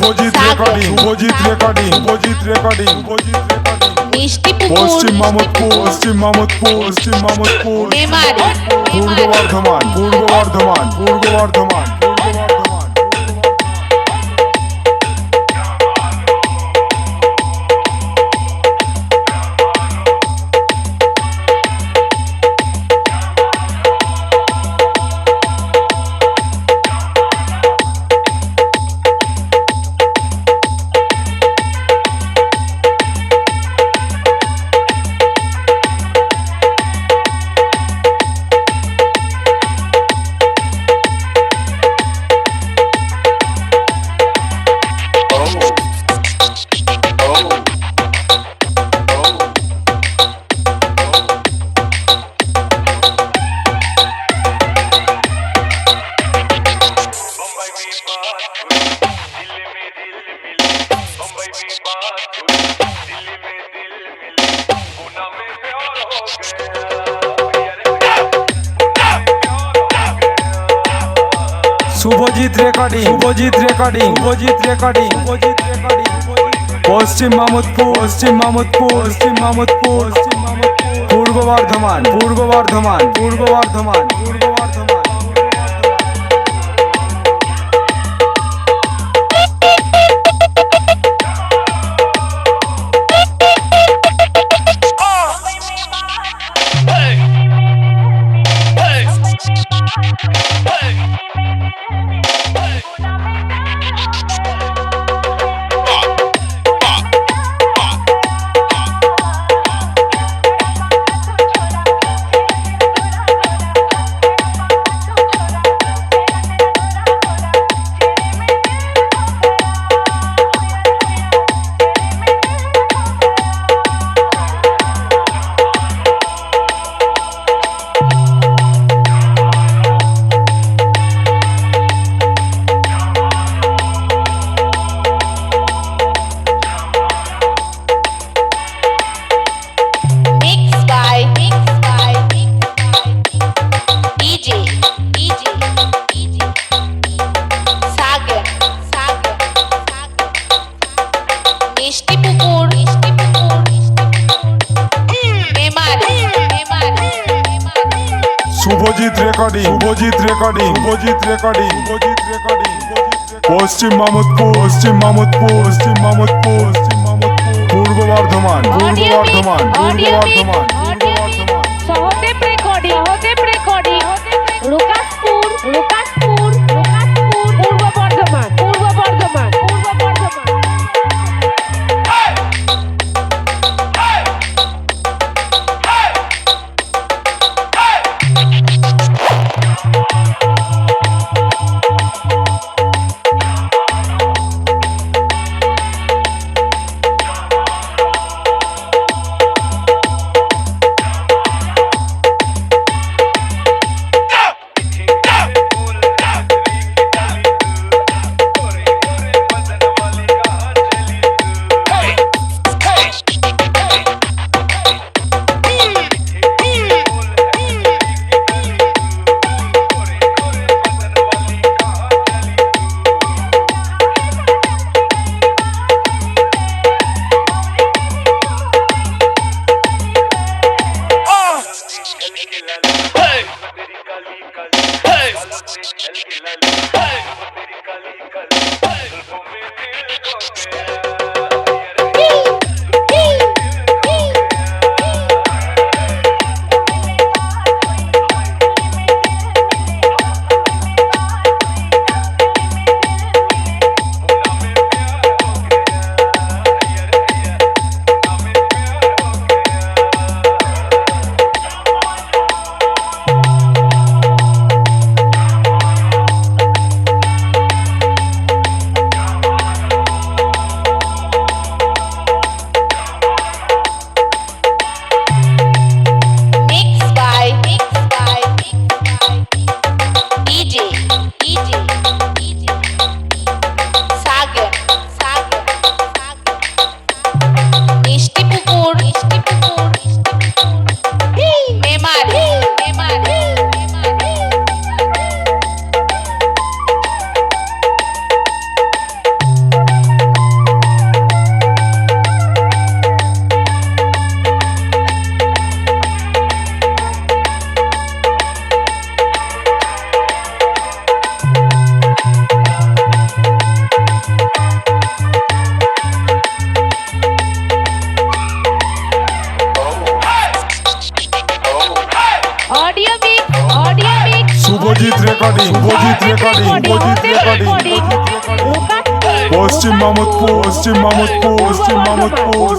Subhajit recording Subhajit recording Subhajit recording Subhajit recording. পশ্চিম মামুদপুর পশ্চিম মামুদপুর পশ্চিম মামুদপুর। পূর্ব বর্ধমান পূর্ব বর্ধমান পূর্ব Bardhaman Subhajit recording Subhajit recording Subhajit recording Subhajit recording পশ্চিম মামুদপুর পশ্চিম মামুদপুর পশ্চিম মামুদপুর পশ্চিম মামুদপুর। পূর্ব বর্ধমান পূর্ব বর্ধমান পূর্ব বর্ধমান পূর্ব Bardhaman. Subhajit recording Subhajit recording Subhajit recording Subhajit recording পশ্চিম মামুদপুর পশ্চিম মামুদপুর পশ্চিম মামুদপুর পশ্চিম মামুদপুর। পূর্ব বর্ধমান পূর্ব বর্ধমান পূর্ব বর্ধমান পূর্ব Sahadeb recording Sahadev recording. Rukaspur রুকাসপুর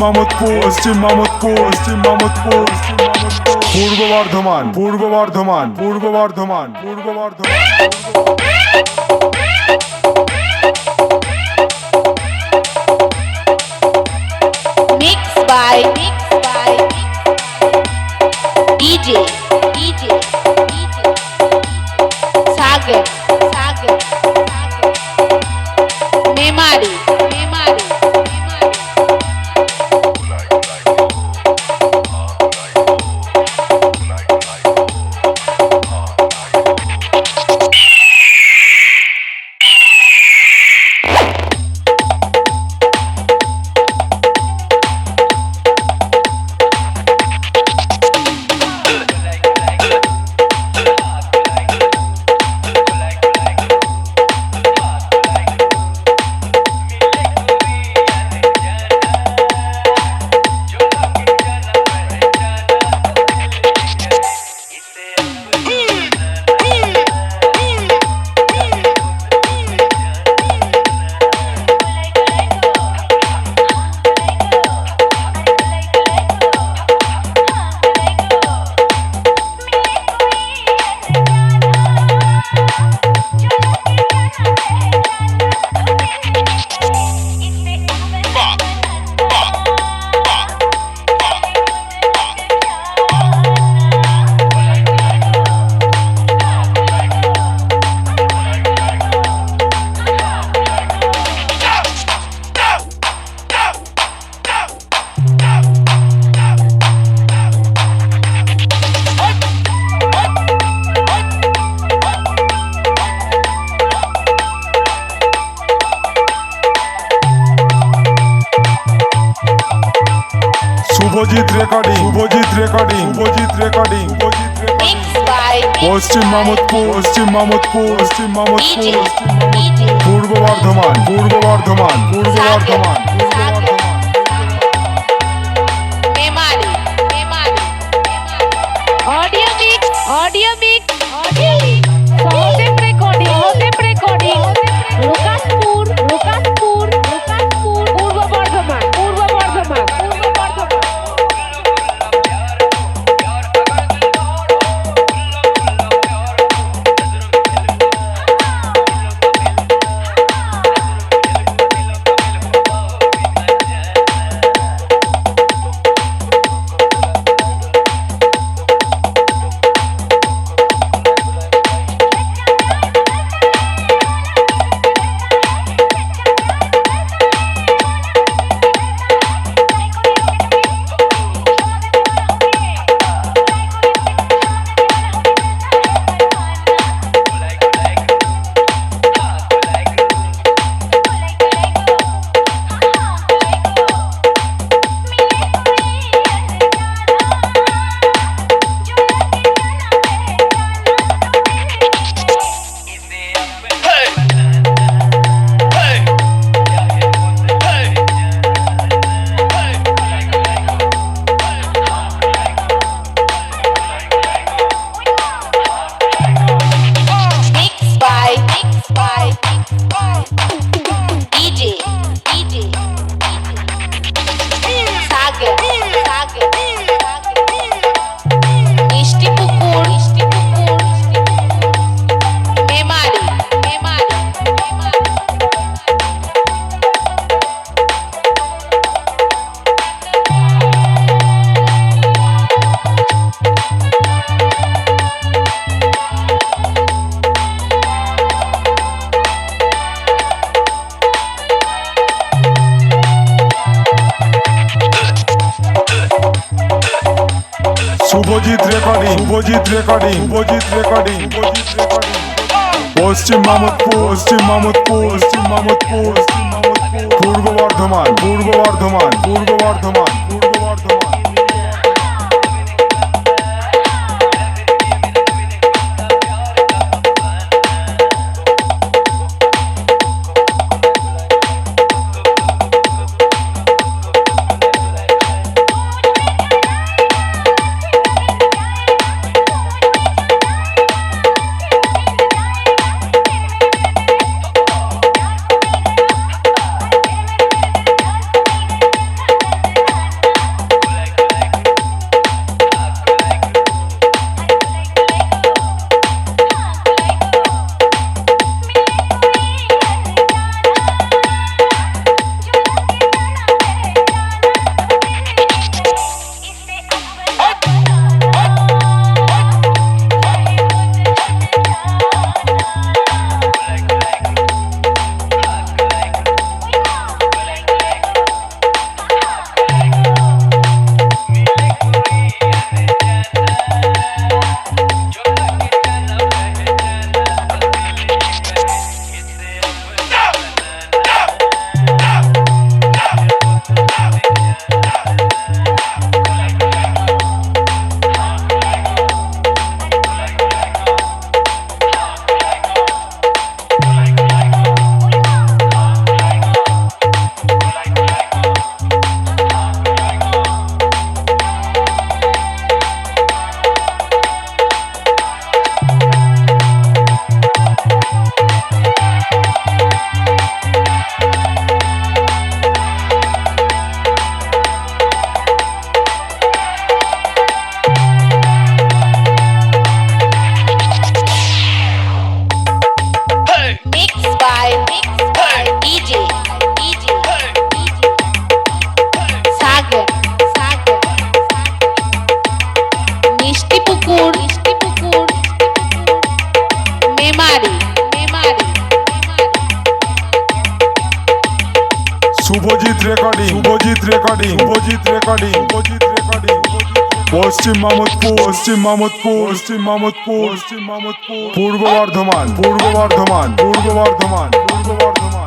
Mamudpur Paschim Mamudpur Paschim Paschim Purba Bardhaman Purba Bardhaman Purba Bardhaman Purba Bardhaman Mixed by DJ Paschim Mamudpur Paschim Mamudpur Paschim DJ Mamudpur DJ Purba Bardhaman Purba Bardhaman Purba Bardhaman Purba Bardhaman Paschim Mamudpur Paschim Mamudpur Paschim Mamudpur Paschim Mamudpur Purba Bardhaman Purba Bardhaman Purba Bardhaman. Recording Subhajit recording Paschim Mamudpur Paschim Mamudpur Paschim Mamudpur Paschim Mamudpur Purba Bardhaman Purba Bardhaman Purba Bardhaman Purba Bardhaman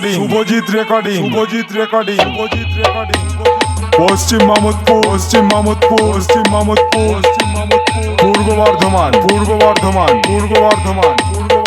Recording Subhajit recording Subhajit recording Subhajit recording Paschim Mamudpur Paschim Mamudpur Paschim Mamudpur Paschim Mamudpur Purba Bardhaman Purba Bardhaman Purba Bardhaman Purba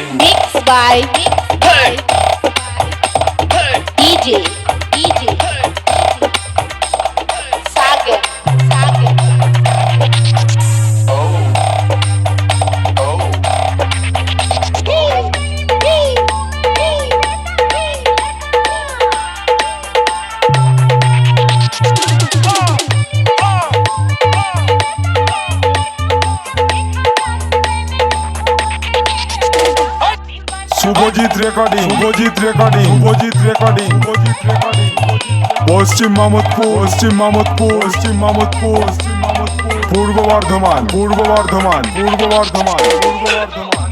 Mixed by, mixed by DJ. Recording Subhajit recording Subhajit recording Subhajit recording Paschim Mamudpur Paschim Mamudpur Paschim Mamudpur Paschim Mamdapur Purba Bardhaman Purba Bardhaman Purba Bardhaman Purba Bardhaman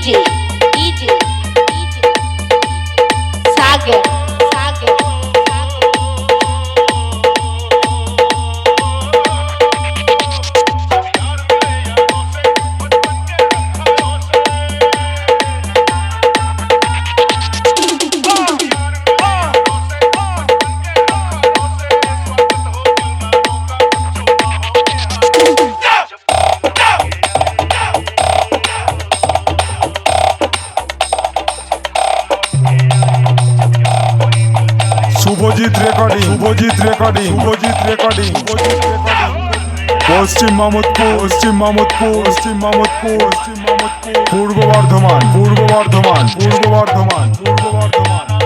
Jay. Özçi Mahmut bu Özçi Mahmut bu Özçi Mahmut bu Özçi Mahmut bu. Vurgu var duman Vurgu var duman Vurgu var duman Vurgu var duman.